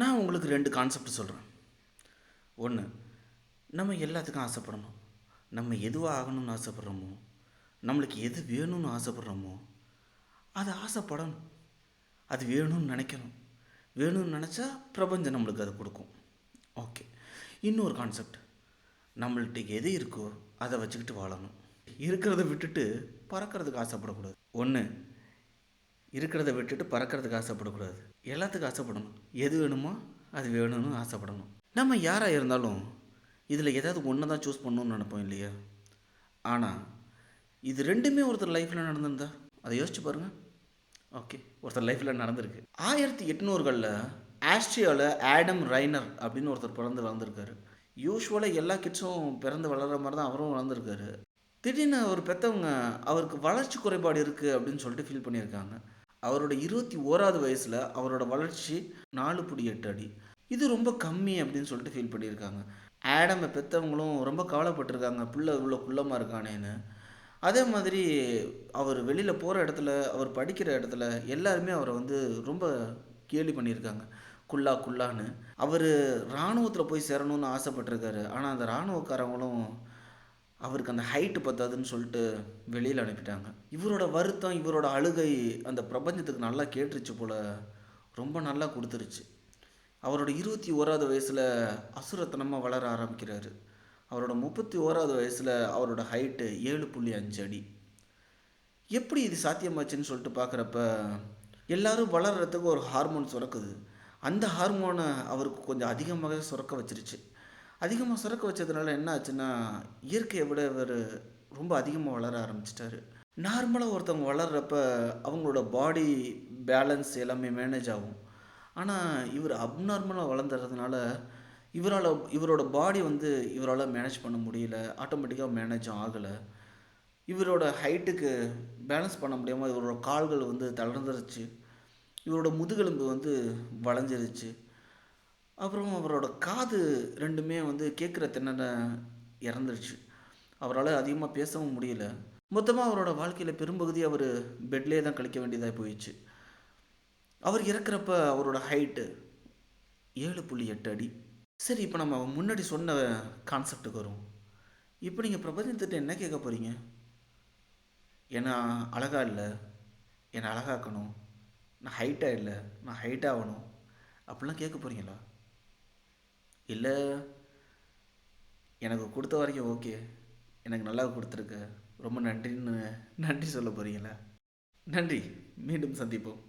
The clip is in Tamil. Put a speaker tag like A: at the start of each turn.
A: நான் உங்களுக்கு ரெண்டு கான்செப்ட் சொல்கிறேன் ஒன்று நம்ம எல்லாத்துக்கும் ஆசைப்படணும் நம்ம எதுவாக ஆகணும்னு ஆசைப்பட்றோமோ நம்மளுக்கு எது வேணும்னு ஆசைப்பட்றோமோ அது ஆசைப்படணும். அது வேணும்னு நினைக்கணும். வேணும்னு நினச்சா பிரபஞ்சம் நம்மளுக்கு அது கொடுக்கும். ஓகே இன்னொரு கான்செப்ட் நம்மள்கிட்ட எது இருக்கோ அதை வச்சுக்கிட்டு வாழணும். இருக்கிறத விட்டுட்டு பறக்கிறதுக்கு ஆசைப்படக்கூடாது. ஒன்று இருக்கிறத விட்டுட்டு பறக்கிறதுக்கு ஆசைப்படக்கூடாது. எல்லாத்துக்கும் ஆசைப்படணும். எது வேணுமோ அது வேணும்னு ஆசைப்படணும். நம்ம யாராக இருந்தாலும் இதில் ஏதாவது ஒன்று தான் சூஸ் பண்ணணும்னு நினைப்போம் இல்லையா? ஆனால் இது ரெண்டுமே ஒருத்தர் லைஃப்பில் நடந்திருந்தா? அதை யோசிச்சு பாருங்கள் ஓகே ஒருத்தர் லைஃப்பில் நடந்திருக்கு. ஆயிரத்தி எட்நூறுகளில் ஆஸ்ட்ரியாவில் ஆடம் ரைனர் அப்படின்னு ஒருத்தர் பிறந்து வளர்ந்துருக்காரு. யூஸ்வலாக எல்லா கிட்ஸும் பிறந்து வளர்கிற மாதிரி தான் அவரும் வளர்ந்துருக்காரு. திடீர்னு அவர் பெற்றவங்க அவருக்கு வளர்ச்சி குறைபாடு இருக்குது அப்படின்னு சொல்லிட்டு ஃபீல் பண்ணியிருக்காங்க. அவரோட இருபத்தி ஓராவது வயசில் அவரோட வளர்ச்சி நாலு புடி எட்டு அடி. இது ரொம்ப கம்மி அப்படின்னு சொல்லிட்டு ஃபீல் பண்ணியிருக்காங்க. ஆடமை பெற்றவங்களும் ரொம்ப கவலைப்பட்டிருக்காங்க. பிள்ளை இவ்வளோ குள்ளமாக இருக்கானேன்னு. அதே மாதிரி அவர் வெளியில் போகிற இடத்துல அவர் படிக்கிற இடத்துல எல்லாருமே அவரை வந்து ரொம்ப கேலி பண்ணியிருக்காங்க. குல்லா குல்லான்னு அவர் இராணுவத்தில் போய் சேரணும்னு ஆசைப்பட்டிருக்காரு. ஆனால் அந்த இராணுவக்காரங்களும் அவருக்கு அந்த ஹைட்டு பத்தாதுன்னு சொல்லிட்டு வெளியில் அனுப்பிட்டாங்க. இவரோட வருத்தம் இவரோட அழுகை அந்த பிரபஞ்சத்துக்கு நல்லா கேட்டுருச்சு போல். ரொம்ப நல்லா கொடுத்துருச்சு. அவரோட இருபத்தி ஓராவது வயசில் அசுரத்தனமாக வளர ஆரம்பிக்கிறாரு. அவரோட முப்பத்தி ஓராவது வயசில் அவரோட ஹைட்டு ஏழு புள்ளி அஞ்சு அடி. எப்படி இது சாத்தியமாச்சுன்னு சொல்லிட்டு பார்க்குறப்ப எல்லாரும் வளர்கிறதுக்கு ஒரு ஹார்மோன் சுரக்குது. அந்த ஹார்மோனை அவருக்கு கொஞ்சம் அதிகமாக சுரக்க வச்சிருச்சு. அதிகமாக சுரக்க வச்சதுனால என்ன ஆச்சுன்னா இயற்கையை விட இவர் ரொம்ப அதிகமாக வளர ஆரம்பிச்சிட்டாரு. நார்மலாக ஒருத்தவங்க வளர்கிறப்ப அவங்களோட பாடி பேலன்ஸ் எல்லாமே மேனேஜ் ஆகும். ஆனால் இவர் அப்நார்மலாக வளர்ந்துறதுனால இவரால் இவரோட பாடி வந்து இவரால் மேனேஜ் பண்ண முடியல ஆட்டோமேட்டிக்காக மேனேஜும் ஆகலை. இவரோட ஹைட்டுக்கு பேலன்ஸ் பண்ண முடியாமல் இவரோட கால்கள் வந்து தளர்ந்துருச்சு. இவரோட முதுகெலும்பு வந்து வளைஞ்சிருச்சு. அப்புறம் அவரோட காது ரெண்டுமே வந்து கேட்குற திணற இறந்துருச்சு. அவரால் அதிகமாக பேசவும் முடியல. மொத்தமாக அவரோட வாழ்க்கையில் பெரும்பகுதி அவர் பெட்லேயே தான் கழிக்க வேண்டியதாக போயிடுச்சு. அவர் இறக்குறப்ப அவரோட ஹைட்டு ஏழு புள்ளி எட்டு அடி. சரி இப்போ நம்ம முன்னாடி சொன்ன கான்செப்டுக்கு வரும் இப்போ நீங்கள் பிரபஞ்சத்திட்ட என்ன கேட்க போகிறீங்க ஏன்னா அழகாக இல்லை? என்னை அழகாக்கணும்? நான் ஹைட்டாக இல்லை? நான் ஹைட்டாகணும் அப்படிலாம் கேட்க போகிறீங்களா இல்லை எனக்கு கொடுத்த வரைக்கும் ஓகே எனக்கு நல்லா கொடுத்துருக்கு. ரொம்ப நன்றின்னு நன்றி சொல்ல போகிறீங்களா நன்றி. மீண்டும் சந்திப்போம்.